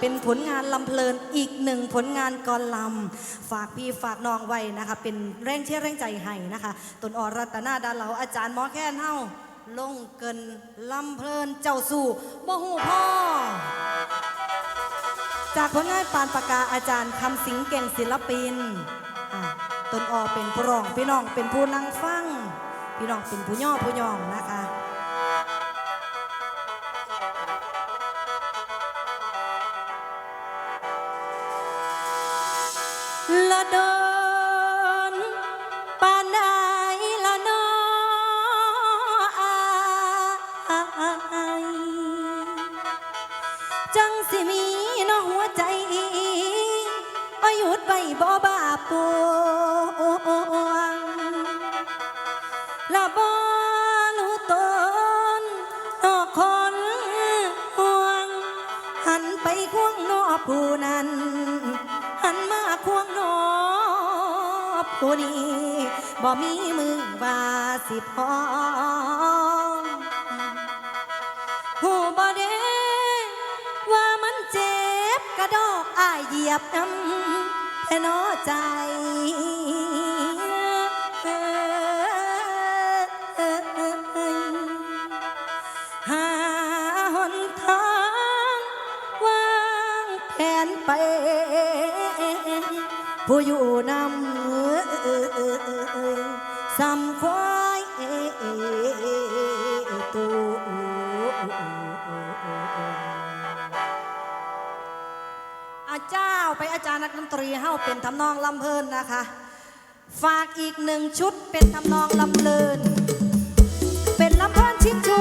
เป็นผลงานลำเพลินอีกหนึ่งผลงานกรลำฝากพี่ฝากน้องไว้นะคะ เป็นแรงเชื่อแรงใจให้นะคะตนอรัตนาดาเหลาอาจารย์หมอแค่นเฮาลงเกินลำเพลินเจ้าสู่บ่หูพ่อ จากผลงานปานปากาอาจารย์คำสิงเก่งศิลปินตนอเป็นปรองพี่น้องเป็นผู้นั่งฟังพี่น้องเป็นผู้ย่อผู้ยองนะคะ ผู้นี้บ่มีมือว่าสิพอหูบ่เด้ว่ามันเจ็บกระดอกอายเหยียบน้ำแค่นอใจ ผู้อยู่นำสำควายตูอาจารย์ไปอาจารย์นักดนตรีเฮ้าเป็นทำนองลำเพลินนะคะ ฝากอีกหนึ่งชุดเป็นทำนองลำเพลิน เป็นลำเพลินชิ้นชู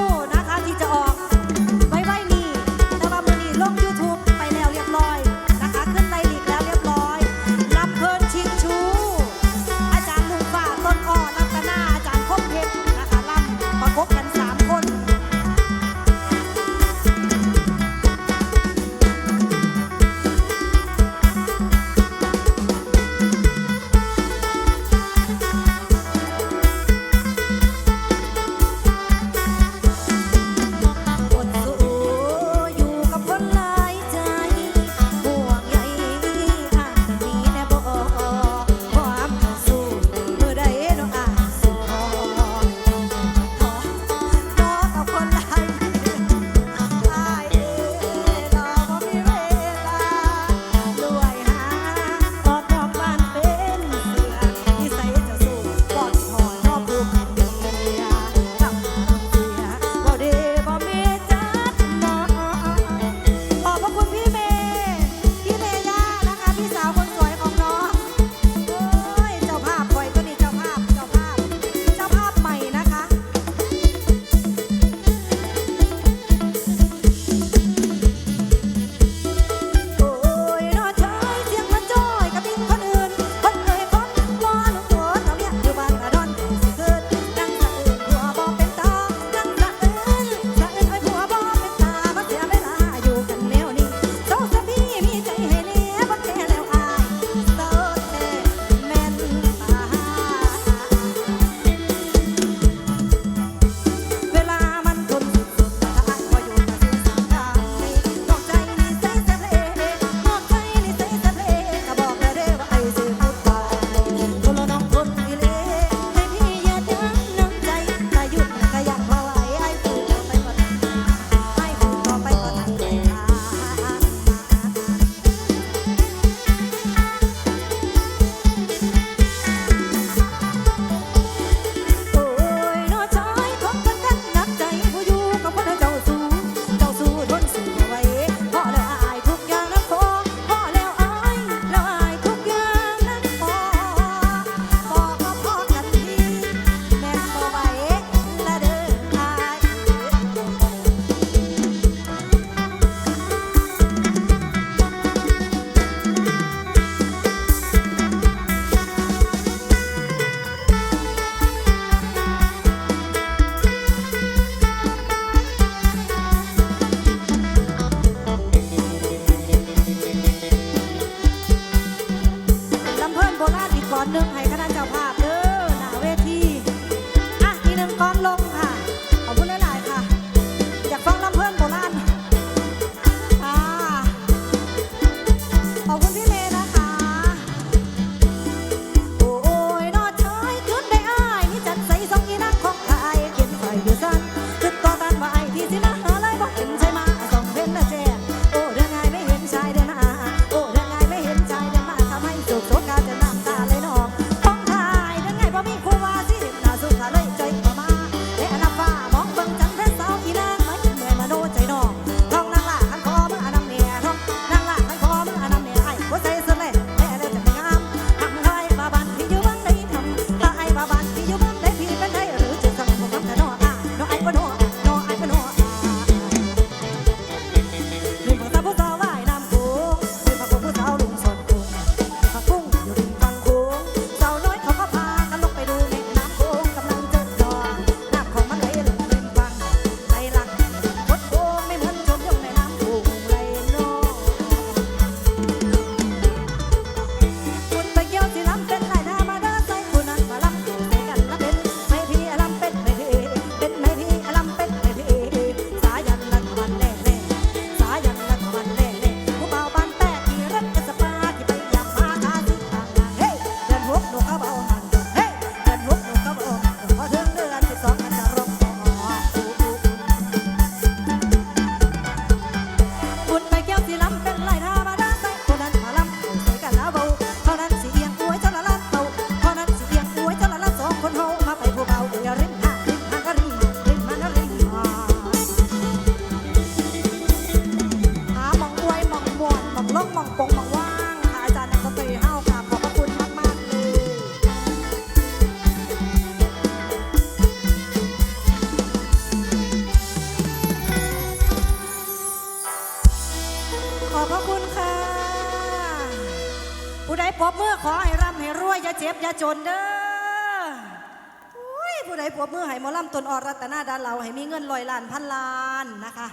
ตนอรัตนาดาเหลาให้มีเงินลอยล้านพันล้านนะคะ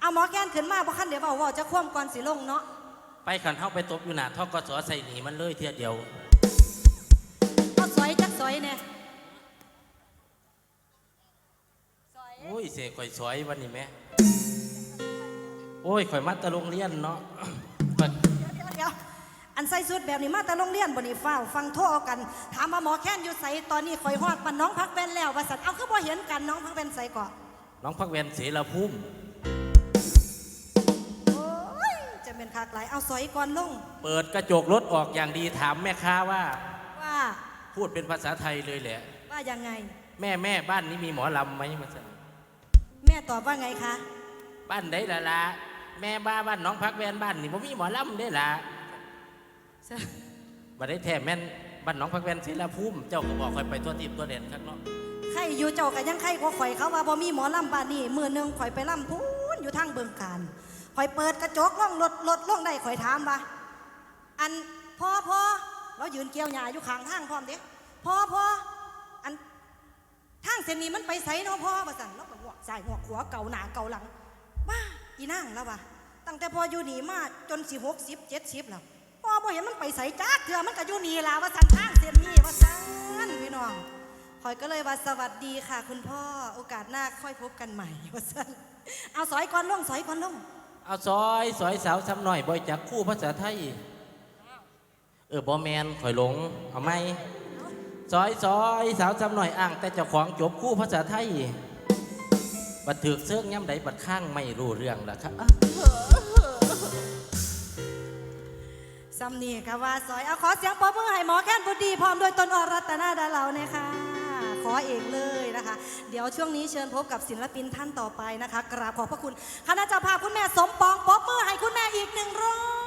เอาหมอแก้นขึ้นมาเพราะขั้นเดี๋ยวเบาว่าจะคว่ำก่อนสิลงเนาะไปขันเข้าไปตบอยู่หน้าท่อกสอใส่หนีมันเลยเทียเดียวเอาสอยจักสอยเนี่ยสอยโอ้ยเสียข่อยสวยวันนี้แม่โอ้ยข่อยมัดแตะโรงเรียนเนาะข่อยเดี๋ยวเดี๋ยว อันใส่สุดแบบนี้มาแต่โรงเรียนบนี่ฟ้าวฟังโทรเอากัน ถามมาหมอแค้นอยู่ใสตอนนี้ข่อยฮอดปันน้องพักแว่นแล้วว่าสันเอาคือบ่เห็นกันน้องพักแว่นใสก่อนน้องพักเวนเสรภูมิ โอ้ยจะเป็นคากหลายเอาสอยก่อนลงเปิดกระจกรถออกอย่างดีถามแม่ค้าว่า ว่าพูดเป็นภาษาไทยเลยแหละ ว่ายังไง แม่แม่บ้านนี้มีหมอลำไหมมาสั่นแม่ตอบว่าไงคะ บ้านใดละละแม่บ้าบ้านน้องพักแวนบ้านนี่ผมมีหมอลำได้ละ บัดได้แท้แม่นบ้านน้องพักแวนเสรภูมิเจ้าก็บอกข่อยไปตัวตีบตัวเด่นครับเนาะใครอยู่เจ้ากันยังใครก็ข่อยเขาว่าบ่มีหมอลำบ้านนี่มือหนึงข่อยไปลำพูนอยู่ทางเบิงการข่อยเปิดกระจกล่องรถรถล่องได้ข่อยถามว่าอันพ่อพ่อเรายืนเกี่ยวหญ้าอยู่ข้างทางพร้อมเด้พ่อพ่ออันทางเส้นนี้มันไปไสเนาะพ่อว่าสั่นแล้วก็หัวซ้ายหัวขวาเก่าหน้าเก่าหลังว่าอีนั่งแล้วว่ะตั้งแต่พออยู่นี่มาจนสิหกสิบเจ็ดสิบแล้ว พ่อบ่เห็นมันไปไสจ้าเถื่อมันก็อยู่นี่ล่ะว่าสันทางเส้นนี้ว่าสันพี่น้องคอยก็เลยว่าสวัสดีค่ะ คุณพ่อโอกาสหน้าค่อยพบกันใหม่ว่าซั่นเอาสอยก่อนลงสอยก่อนลงเอาซอยซอยสาวซ้ำหน่อยบ่อยจากคู่ภาษาไทย เออบอแมนข่อยหลง เอาไหมซอยซอยสาวซ้ำหน่อยอ่าง แต่เจ้าของจบคู่ภาษาไทย บัดถือเสื้อย่ำใดบัดข้างไม่รู้เรื่องละครับอะ ซัมนี่ค่ะว่าสอยเอาขอเสียงปรบมือให้หมอแค้นบุตรดีพร้อมด้วยตนอรัตนาดาเหลาเนี่ยค่ะ ขอเองเลยนะคะ เดี๋ยวช่วงนี้เชิญพบกับศิลปินท่านต่อไปนะคะ กราบขอบพระคุณคณะเจ้าภาพคุณแม่สมปองปรบมือให้คุณแม่อีกหนึ่งรอ